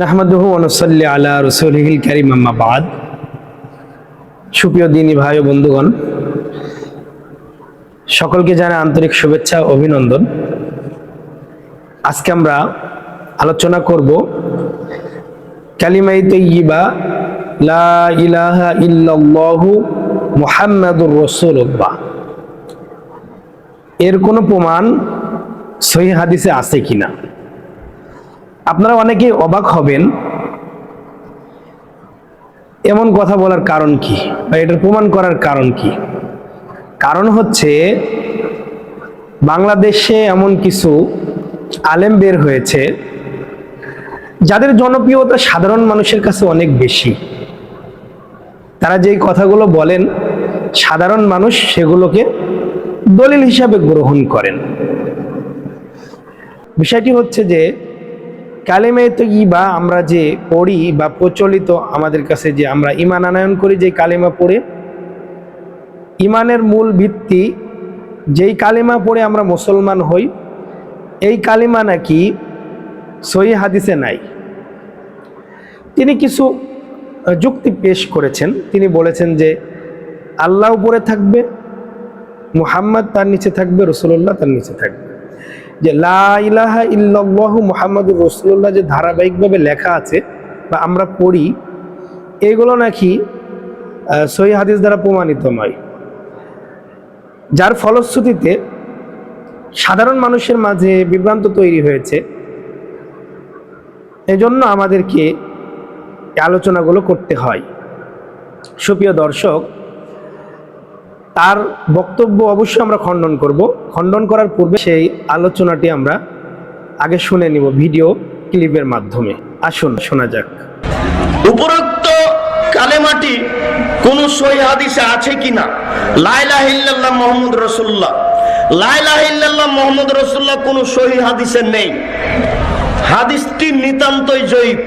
নাহমাদুহু অনুসল্লি আলা রসুলহিল কারিম, আম্মা বাদ। সুপ্রিয় দিনী ভাই ও বন্ধুগণ, সকলকে জানা আন্তরিক শুভেচ্ছা অভিনন্দন। আজকে আমরা আলোচনা করব কালিমাই তৈয়িবা, লা ইলাহা ইল্লাল্লাহু মুহাম্মাদুর রাসূলুল্লাহ। এর কোনো প্রমাণ সহি হাদিসে আছে কিনা? আপনারা অনেকে অবাক হবেন এমন কথা বলার কারণ কি বা এটার প্রমাণ করার কারণ কি? কারণ হচ্ছে বাংলাদেশে এমন কিছু আলেম বের হয়েছে যাদের জনপ্রিয়তা সাধারণ মানুষের কাছে অনেক বেশি। তারা যেই কথাগুলো বলেন, সাধারণ মানুষ সেগুলোকে দলিল হিসাবে গ্রহণ করেন। বিষয়টি হচ্ছে যে কালেমে তো বা আমরা যে পড়ি বা প্রচলিত আমাদের কাছে যে আমরা ইমান আনায়ন করি যে কালেমা পড়ে ইমানের মূল ভিত্তি যেই কালেমা পড়ে আমরা মুসলমান হই, এই কালিমা নাকি সহি হাদিসে নাই। তিনি কিছু যুক্তি পেশ করেছেন। তিনি বলেছেন যে আল্লাহ উপরে থাকবে, মুহাম্মদ তার নিচে থাকবে রসুল্লাহ তার নিচে থাকবে। যে লা ইলাহা ইল্লাল্লাহু মুহাম্মাদুর রাসূলুল্লাহ যে ধারাবাহিকভাবে লেখা আছে বা আমরা পড়ি, এগুলো নাকি সহি হাদিস দ্বারা প্রমাণিত নয়। যার ফলশ্রুতিতে সাধারণ মানুষের মাঝে বিভ্রান্ত তৈরি হয়েছে। এজন্য আমাদেরকে আলোচনাগুলো করতে হয়। সুপ্রিয় দর্শক তার বক্তব্য অবশ্যই আমরা খণ্ডন করব। খণ্ডন করার পূর্বে সেই আলোচনাটি আমরা আগে শুনে নিব ভিডিও ক্লিপের মাধ্যমে। আসুন শোনা যাক। উপরোক্ত কালেমাটি কোন সহি হাদিসে আছে কিনা? লাইলাহ ইল্লাল্লাহ মোহাম্মদ রসুল্লাহ লাইলাহ ইল্লাল্লাহ মোহাম্মদ রসুল্লাহ কোন সহি হাদিসে নেই। হাদিসটি নিতান্তই জয়ীব।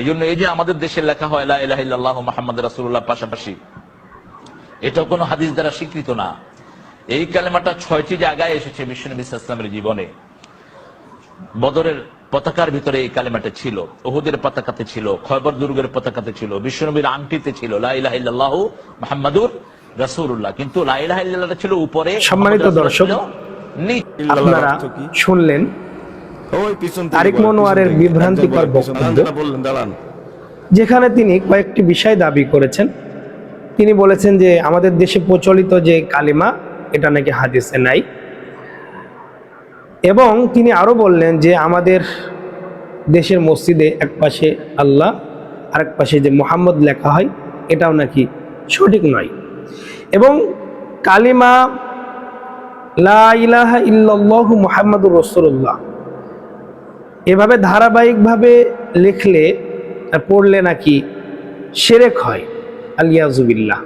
এই জন্য এই যে আমাদের দেশে লেখা হয় লা ইলাহা ইল্লাল্লাহ মুহাম্মদ রাসূলুল্লাহ পাশাপাশি এটা কোনো হাদিস দ্বারা স্বীকৃত না এই কালেমাটা ছয়টি জায়গায় এসেছে বিশ্বনবী ইসলামের জীবনে বদরের পতাকার ভিতরে এই কালেমাটা ছিল ওহুদের পতাকাতে ছিল খয়বর দুর্গের পতাকাতে ছিল বিশ্বনবীর আংটিতে ছিল লা ইলাহা ইল্লাল্লাহ মুহাম্মাদুর কিন্তু লা ইলাহা ছিল উপরে সম্মানিত দর্শক। আপনারা শুনলেন ওই পিছন থেকে তারেক মনোয়ারের বিভ্রান্তিকর। বক্তব্য। যেখানে তিনি কয়েকটি বিষয় দাবি করেছেন তিনি বলেছেন যে আমাদের দেশে প্রচলিত যে কালিমা, এটা নাকি হাদিসে নাই। এবং তিনি আরও বললেন যে আমাদের দেশের মসজিদে এক পাশে আল্লাহ, আরেক পাশে যে মোহাম্মদ লেখা হয়, এটাও নাকি সঠিক নয়। এবং কালিমা, লা ইলাহা ইল্লাল্লাহু মুহাম্মাদুর রাসূলুল্লাহ, এভাবে ধারাবাহিকভাবে লিখলে পড়লে নাকি সেরেক হয়। আলিয়াজুবিল্লাহ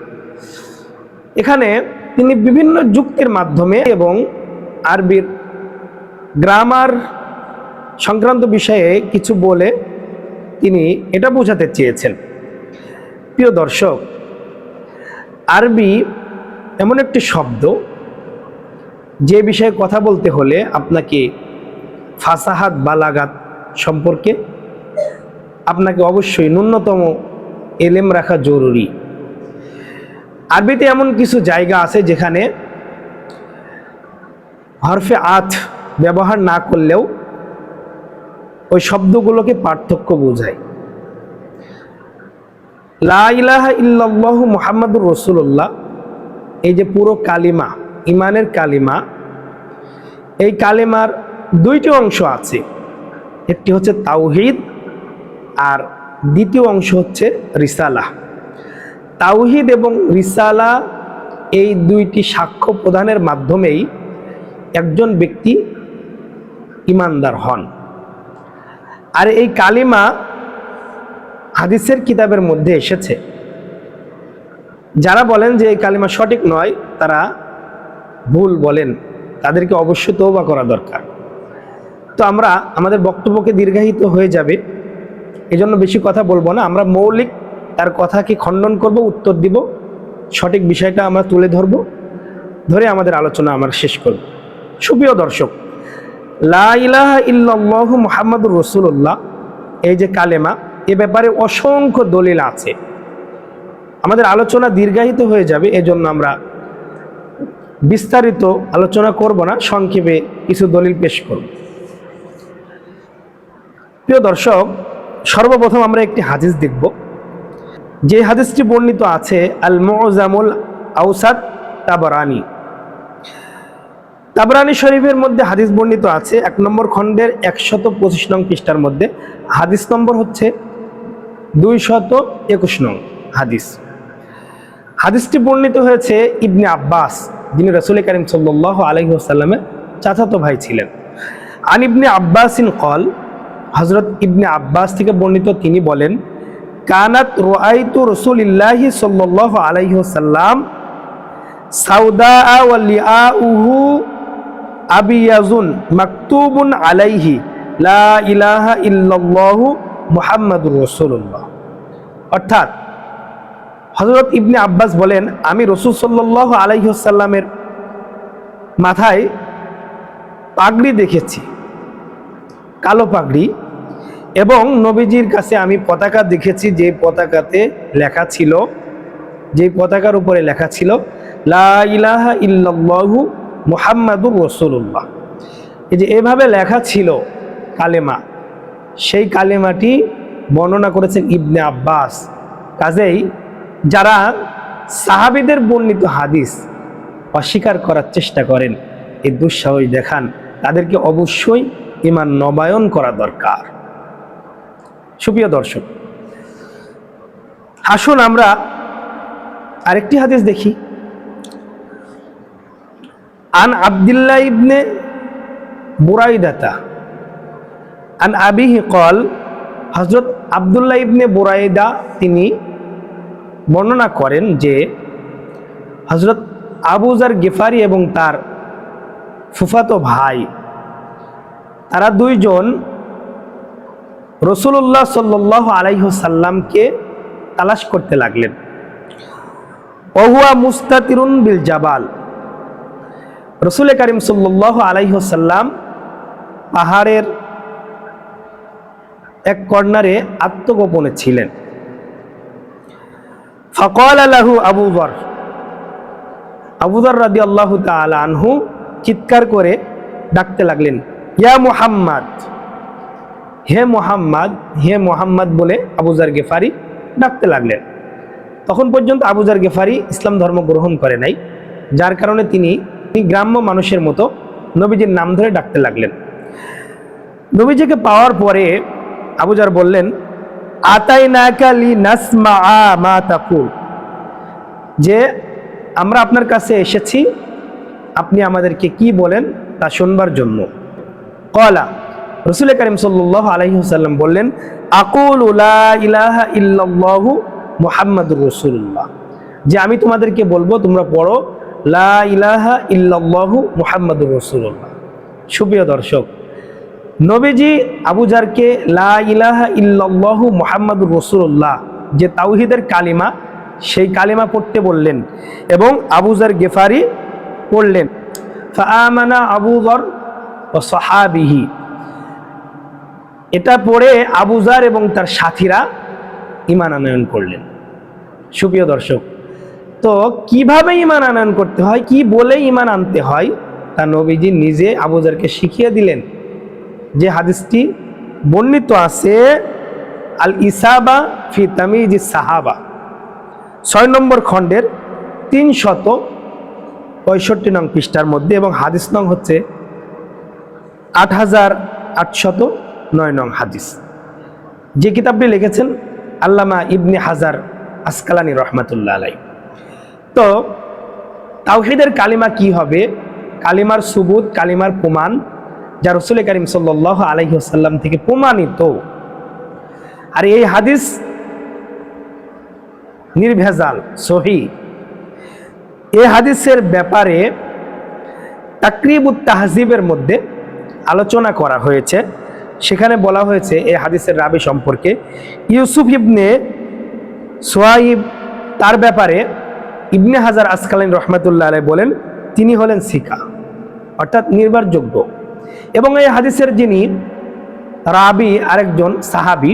এখানে তিনি বিভিন্ন যুক্তির মাধ্যমে এবং আরবির গ্রামার সংক্রান্ত বিষয়ে কিছু বলে তিনি এটা বোঝাতে চেয়েছেন। প্রিয় দর্শক, আরবি এমন একটি শব্দ যে বিষয়ে কথা বলতে হলে আপনাকে ফাসাহাত বালাগাত সম্পর্কে আপনাকে অবশ্যই ন্যূনতম এলেম রাখা জরুরি। আরবিতে এমন কিছু জায়গা আছে যেখানে হরফে আথ ব্যবহার না করলেও ওই শব্দগুলোকে পার্থক্য বোঝায়। লা ইলাহা ইল্লাল্লাহ মুহাম্মাদুর রসুল্লাহ এই যে পুরো কালিমা ইমানের কালিমা, এই কালিমার দুইটি অংশ আছে। একটি হচ্ছে তাওহিদ আর দ্বিতীয় অংশ হচ্ছে রিসালা তাওহিদ এবং রিসালা এই দুইটি সাক্ষ্য প্রদানের মাধ্যমেই একজন ব্যক্তি ইমানদার হন। আর এই কালিমা হাদিসের কিতাবের মধ্যে এসেছে। যারা বলেন যে এই কালিমা সঠিক নয়, তারা ভুল বলেন। তাদেরকে অবশ্যই তৌবা করা দরকার। তো আমরা, আমাদের বক্তব্যকে দীর্ঘায়িত হয়ে যাবে। এজন্য বেশি কথা বলব না। আমরা মৌলিক তার কথা কি খণ্ডন করব, উত্তর দিব, সঠিক বিষয়টা আমরা তুলে ধরব, ধরে আমাদের আলোচনা আমরা শেষ করব। সুপ্রিয় দর্শক, লা ইলাহা ইল্লাল্লাহু মুহাম্মাদুর রাসূলুল্লাহ, এই যে কালেমা, এ ব্যাপারে অসংখ্য দলিল আছে। আমাদের আলোচনা দীর্ঘায়িত হয়ে যাবে, এজন্য আমরা বিস্তারিত আলোচনা করব না, সংক্ষেপে কিছু দলিল পেশ করব। প্রিয় দর্শক, সর্বপ্রথম আমরা একটি হাদিস দেখব। যে হাদিসটি বর্ণিত আছে আল মোজামুল আউসাদ তাবরানি। তাবরানি শরীফের মধ্যে হাদিস বর্ণিত আছে, এক নম্বর খণ্ডের একশত পঁচিশ নং পৃষ্ঠার মধ্যে। হাদিস নম্বর হচ্ছে দুই শত একুশ নং হাদিস। হাদিসটি বর্ণিত হয়েছে ইবনে আব্বাস, যিনি রসুল করিম সাল্লাহ আলহিহাসাল্লামের চাচাতো ভাই ছিলেন। আন ইবনে আব্বাসিন কল হজরত ইবনে আব্বাস থেকে বর্ণিত তিনি বলেন কানাত রোয়াইতু রসুল ইল্লাহি সাল্লাহ আলহিহাসাল্লাম সাউদা ওয়ালিআউহু আবিয়াজুন মাকতুবুন আলাইহি, লা ইলাহা ইল্লাল্লাহু মুহাম্মাদুর রাসূলুল্লাহ। অর্থাৎ হযরত ইবনে আব্বাস বলেন, আমি রসুল সাল্লাল্লাহু আলাইহি ওয়াসাল্লামের মাথায় পাগড়ি দেখেছি, কালো পাগড়ি। এবং নবীজির কাছে আমি পতাকা দেখেছি, যে পতাকাতে লেখা ছিল, যে পতাকার উপরে লেখা ছিল মুহাম্মাদুর রসুল্লাহ এই যে এভাবে লেখা ছিল কালেমা, সেই কালেমাটি বর্ণনা করেছেন ইবনে আব্বাস। কাজেই যারা সাহাবিদের বর্ণিত হাদিস অস্বীকার করার চেষ্টা করেন, এই দুঃসাহস দেখান, তাদেরকে অবশ্যই ইমান নবায়ন করা দরকার। সুপ্রিয় দর্শক, আসুন আমরা আরেকটি হাদিস দেখি। আন আবদুল্লাহ ইবনে বুরাইদাতা, আন আবিহি কল হজরত আবদুল্লাহ ইবনে বুরাইদা তিনি বর্ণনা করেন যে হজরত আবুজার গেফারি এবং তার ফুফাতো ভাই, তারা দুইজন রসুল্লাহ সাল্লাহ আলাইহসাল্লামকে তালাশ করতে লাগলেন। অহুয়া মুস্তাতিরুন বিল জাবাল। রসুল করিম সাল্লাহ আলাইহসাল্লাম পাহাড়ের এক কর্নারে আত্মগোপনে ছিলেন। ফকল আলাহু আবুবর আবুদর রাদি আল্লাহ আনহু চিৎকার করে ডাকতে লাগলেন, ইয়া মুহাম্মদ! হে মোহাম্মদ হে মোহাম্মদ বলে আবুজার গেফারি ডাকতে লাগলেন। তখন পর্যন্ত আবুজার গেফারি ইসলাম ধর্ম গ্রহণ করে নাই, যার কারণে তিনি গ্রাম্য মানুষের মতো নবীজির নাম ধরে ডাকতে লাগলেন। নবীজিকে পাওয়ার পরে আবুজার বললেন আতাই নাকালি নাসমা মা তাকুল। যে, আমরা আপনার কাছে এসেছি, আপনি আমাদেরকে কি বলেন তা শুনবার জন্য। কলা রসুল করিম সাল্লাহ আলহিহাল্লাম বললেন, আকুল ইলাহা ইল্লাল্লাহু মুহাম্মাদুর রসুল্লাহ যে আমি তোমাদেরকে বলব, তোমরা পড়ো, লা ইলাহা ইল্লাল্লাহু মুহাম্মাদুর রসুল্লাহ সুপ্রিয় দর্শক, নবীজি আবুজারকে লা ইলাহা ইল্লাল্লাহু মুহাম্মাদুর রসুল্লাহ যে তাওহিদের কালিমা, সেই কালিমা পড়তে বললেন এবং আবুজার গেফারি পড়লেন। ফাআমানা আবুজর ও সাহাবিহি। এটা পড়ে আবুজার এবং তার সাথীরা ইমান আনয়ন করলেন। সুপ্রিয় দর্শক, তো কীভাবে ইমান আনয়ন করতে হয়, কি বলে ইমান আনতে হয়, তা নবীজি নিজে আবুজারকে শিখিয়ে দিলেন। যে হাদিসটি বর্ণিত আছে, আল ইসাবা ফি তামিজি সাহাবা। ছয় নম্বর খণ্ডের তিন শত পঁয়ষট্টি নং পৃষ্ঠার মধ্যে এবং হাদিস নং হচ্ছে আট হাজার আটশত নয় নং হাদিস। যে কিতাবটি লিখেছেন আল্লামা ইবনে হাজার আসকালানি রহমাতুল্লাহ আলাই তো, তাওহিদের কালিমা কি হবে? কালিমার সুবুত, কালিমার প্রমাণ যা রসুল করিম সাল্লাহ আলহিহাসাল্লাম থেকে প্রমাণিত। আর এই হাদিস নির্ভেজাল, সহি। এই হাদিসের ব্যাপারে তাকরিবুত তাহজিবের মধ্যে আলোচনা করা হয়েছে। সেখানে বলা হয়েছে এই হাদিসের রাবি সম্পর্কে। ইউসুফ ইবনে সোয়াইব তার ব্যাপারে ইবনে হাজার আসকালীন রহমতুল্লাহ আলাই বলেন, তিনি হলেন সিকা অর্থাৎ নির্ভরযোগ্য এবং এই হাদিসের যিনি রাবি আরেকজন সাহাবি,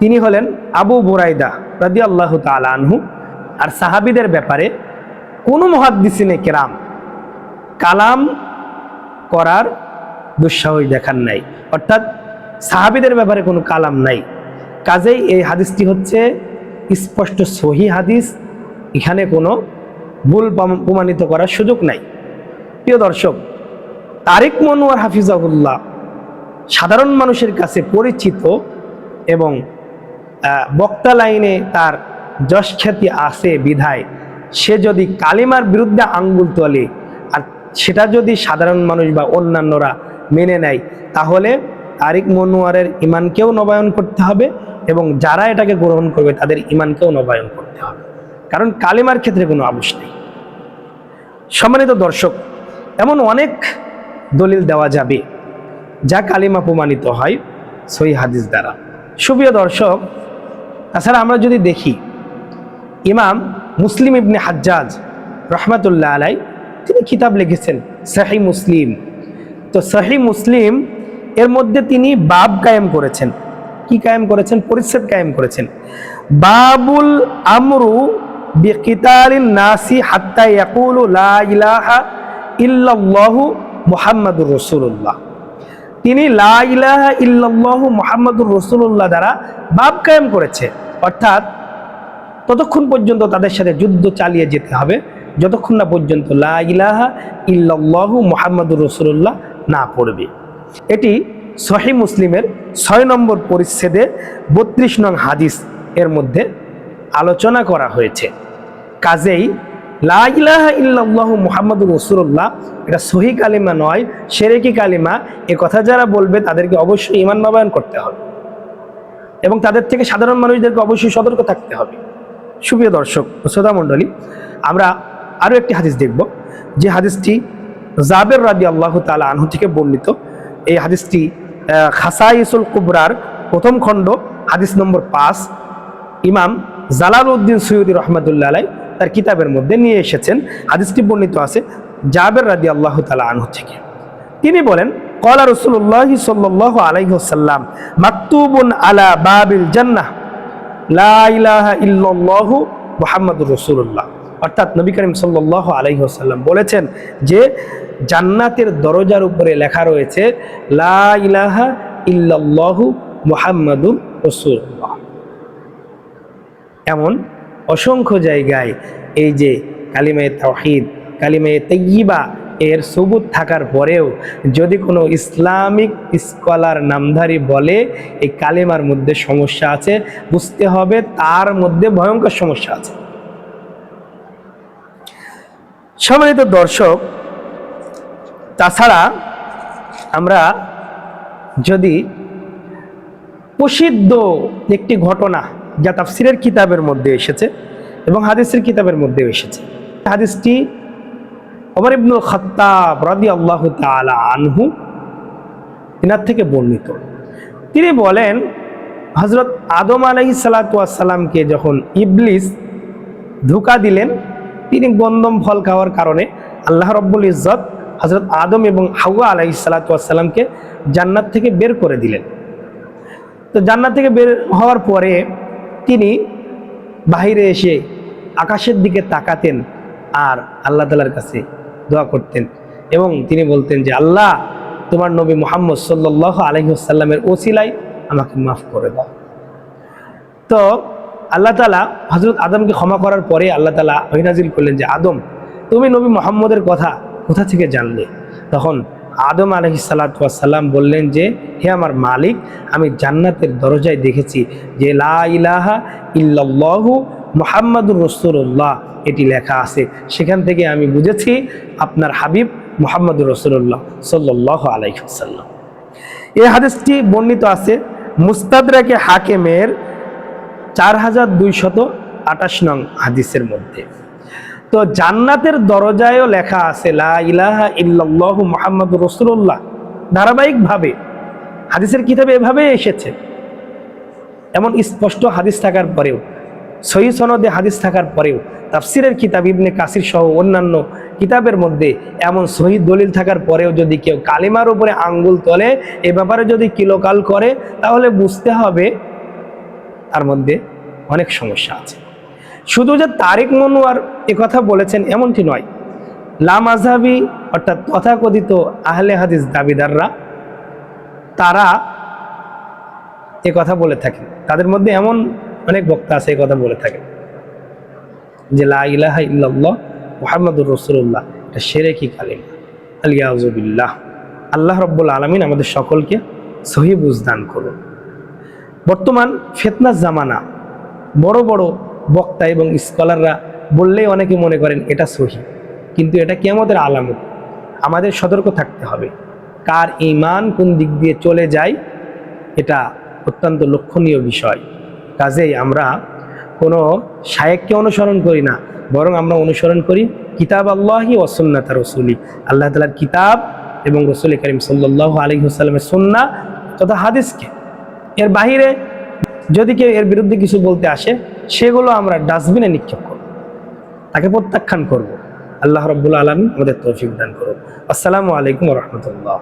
তিনি হলেন আবু বুরাইদা রাদি আল্লাহ আনহু। আর সাহাবিদের ব্যাপারে কোনো মহাদ্দিসিনে কেরাম কালাম করার দুঃসাহস দেখান নাই। অর্থাৎ সাহাবিদের ব্যাপারে কোনো কালাম নাই। কাজেই এই হাদিসটি হচ্ছে স্পষ্ট সহি হাদিস। এখানে কোনো ভুল প্রম- প্রমাণিত করার সুযোগ নাই। প্রিয় দর্শক, তারিক মনোয়ার হাফিজাহুল্লাহ সাধারণ মানুষের কাছে পরিচিত এবং বক্তা লাইনে তার যশ খ্যাতি আছে বিধায় সে যদি কালিমার বিরুদ্ধে আঙ্গুল তোলে আর সেটা যদি সাধারণ মানুষ বা অন্যান্যরা মেনে নেয়। তাহলে তারিক মনোয়ারের ইমানকেও নবায়ন করতে হবে এবং যারা এটাকে গ্রহণ করবে তাদের ইমানকেও নবায়ন করতে হবে। কারণ কালিমার ক্ষেত্রে কোনো আবশ নেই। সম্মানিত দর্শক, এমন অনেক দলিল দেওয়া যাবে যা কালিমা প্রমাণিত হয় সই হাদিস দ্বারা। সুপ্রিয় দর্শক, তাছাড়া আমরা যদি দেখি, ইমাম মুসলিম ইবনে হাজ্জাজ রহমাতুল্লাহ আলাই তিনি কিতাব লিখেছেন সাহি মুসলিম। তো সাহি মুসলিম, এর মধ্যে তিনি বাব কায়েম করেছেন। কি কায়েম করেছেন? পরিচ্ছেদ কায়েম করেছেন। বাবুল আমরু নাসি ইল্লাল্লাহু মুহাম্মাদুর রাসূলুল্লাহ। তিনি লা ইল্লাল্লাহু মুহাম্মাদুর রাসূলুল্লাহ দ্বারা বাব কায়েম করেছে। অর্থাৎ ততক্ষণ পর্যন্ত তাদের সাথে যুদ্ধ চালিয়ে যেতে হবে। যতক্ষণ না পর্যন্ত লা ইলাহা ইল্লাল্লাহু মুহাম্মাদুর রাসূলুল্লাহ না পড়বে। এটি সহি মুসলিমের ছয় নম্বর পরিচ্ছেদে বত্রিশ নং হাদিস এর মধ্যে আলোচনা করা হয়েছে। কাজেই লা ইলাহা ইল্লাল্লাহু মুহাম্মাদুর রাসূলুল্লাহ, এটা সহি কালিমা নয়, সেরেকি কালিমা, এ কথা যারা বলবে তাদেরকে অবশ্যই ইমান নবায়ন করতে হবে। এবং তাদের থেকে সাধারণ মানুষদেরকে অবশ্যই সতর্ক থাকতে হবে। সুপ্রিয় দর্শক ও শ্রোতা মণ্ডলী আমরা আরও একটি হাদিস দেখব। যে হাদিসটি জাবের রাদি আল্লাহ তালা আনহু থেকে বর্ণিত এই হাদিসটি খাসাইসুল কুবরার প্রথম খণ্ড, হাদিস নম্বর পাঁচ, ইমাম জালাল উদ্দিন সৈয়দি রহমতুল্লাহ আলাই তার কিতাবের মধ্যে নিয়ে এসেছেন। হাদিসটি বর্ণিত আছে জাবের রাদি আল্লাহ তালা আনহু থেকে। তিনি বলেন কলা রসুল্লাহ সাল্লাহ আলাইসাল্লাম মাকতুবুন আলা বাবিল জান্নাহ রাসূলুল্লাহ। অর্থাৎ নবী করিম সাল্লাল্লাহু আলাইহি ওয়াসাল্লাম বলেছেন যে জান্নাতের দরজার উপরে লেখা রয়েছে, লা ইলাহা ইল্লাল্লাহু মুহাম্মাদুর এমন অসংখ্য জায়গায় এই যে কালিমায়ে তাওহীদ কালিমায়ে তাইয়্যিবা এর সবুত থাকার পরেও যদি কোনো ইসলামিক স্কলার নামধারী বলে, এই কালিমার মধ্যে সমস্যা আছে, বুঝতে হবে তার মধ্যে ভয়ঙ্কর সমস্যা আছে। সম্মানিত দর্শক তাছাড়া আমরা যদি প্রসিদ্ধ একটি ঘটনা যা তাফসিরের কিতাবের মধ্যে এসেছে এবং হাদিসের কিতাবের মধ্যেও এসেছে, হাদিসটি ওমর ইবনুল খত্তাব রাদি আল্লাহ তালা আনহু এনার থেকে বর্ণিত। তিনি বলেন হজরত আদম আলহি সালাতামকে যখন ইবলিস ধোকা দিলেন, তিনি গন্দম ফল খাওয়ার কারণে আল্লাহ রব্বুল ইজ্জত হজরত আদম এবং হাওয়া আলহি সালাতামকে জান্নাত থেকে বের করে দিলেন। তো জান্নাত থেকে বের হওয়ার পরে তিনি বাহিরে এসে আকাশের দিকে তাকাতেন আর আল্লাহ তালার কাছে দোয়া করতেন এবং তিনি বলতেন যে, আল্লাহ, তোমার নবী মোহাম্মদ সাল্লাহ আলহিহাসাল্লামের ওসিলাই আমাকে মাফ করে দাও। তো আল্লাহ তালা হজরত আদমকে ক্ষমা করার পরে আল্লাহ তালা অহিনাজিল করলেন যে, আদম, তুমি নবী মোহাম্মদের কথা কোথা থেকে জানলে? তখন আদম আলহি সাল্লাম বললেন যে, হে আমার মালিক, আমি জান্নাতের দরজায় দেখেছি যে, লা ইলাহা মোহাম্মদুর রসুল্লাহ এটি লেখা আছে। সেখান থেকে আমি বুঝেছি আপনার হাবিব মোহাম্মদুর রসুল্লাহ সাল্লাহ আলাইসাল্লাম এই হাদিসটি বর্ণিত আছে মুস্তাদরাকে হাকেমের চার হাজার দুইশত আটাশ নং হাদিসের মধ্যে। তো জান্নাতের দরজায়ও লেখা আছে, লা ইলাহা ইল্লাল্লাহু ধারাবাহিকভাবে হাদিসের কিতাবে এভাবে এসেছে। এমন স্পষ্ট হাদিস থাকার পরেও, সহি সনদে হাদিস থাকার পরেও, তাফসিরের কিতাব ইবনে কাসির সহ অন্যান্য কিতাবের মধ্যে এমন শহীদ দলিল থাকার পরেও যদি কেউ কালিমার উপরে আঙ্গুল তোলে, এ ব্যাপারে যদি কিলোকাল করে, তাহলে বুঝতে হবে তার মধ্যে অনেক সমস্যা আছে। শুধু যে তারেক মনোয়ার কথা বলেছেন এমনটি নয়। লামাজাবি অর্থাৎ তথাকথিত আহলে হাদিস দাবিদাররা, তারা এ কথা বলে থাকেন তাদের মধ্যে এমন অনেক বক্তা আছে এ কথা বলে থাকেন যে, লা ইলাহা ইল্লাল্লাহ মুহাম্মাদুর রাসূলুল্লাহ। এটা শিরকি কালিমা। আলিয়াউযুবিল্লাহ আল্লাহ রব্বুল আলামিন আমাদের সকলকে সহি বুঝদান করুন। বর্তমান ফেতনার জামানা, বড় বড় বক্তা এবং স্কলাররা বললেই অনেকে মনে করেন এটা সহি, কিন্তু এটা কি আমাদের আলামত। আমাদের সতর্ক থাকতে হবে। কার ইমান কোন দিক দিয়ে চলে যায়, এটা অত্যন্ত লক্ষণীয় বিষয়। কাজেই আমরা কোনো শায়েককে অনুসরণ করি না, বরং আমরা অনুসরণ করি কিতাব আল্লাহি ওসন্নাত রসুলি। আল্লাহ তালার কিতাব এবং রসুল করিম সাল্লাহ আলী হুসালামের সন্না তথা হাদিসকে। এর বাহিরে যদি কেউ এর বিরুদ্ধে কিছু বলতে আসে সেগুলো আমরা ডাস্টবিনে নিক্ষেপ করব। তাকে প্রত্যাখ্যান করব। আল্লাহ রব্বুল আলমী আমাদের তৌফিক দান করুন আসসালামু আলাইকুম রহমতুল্লাহ।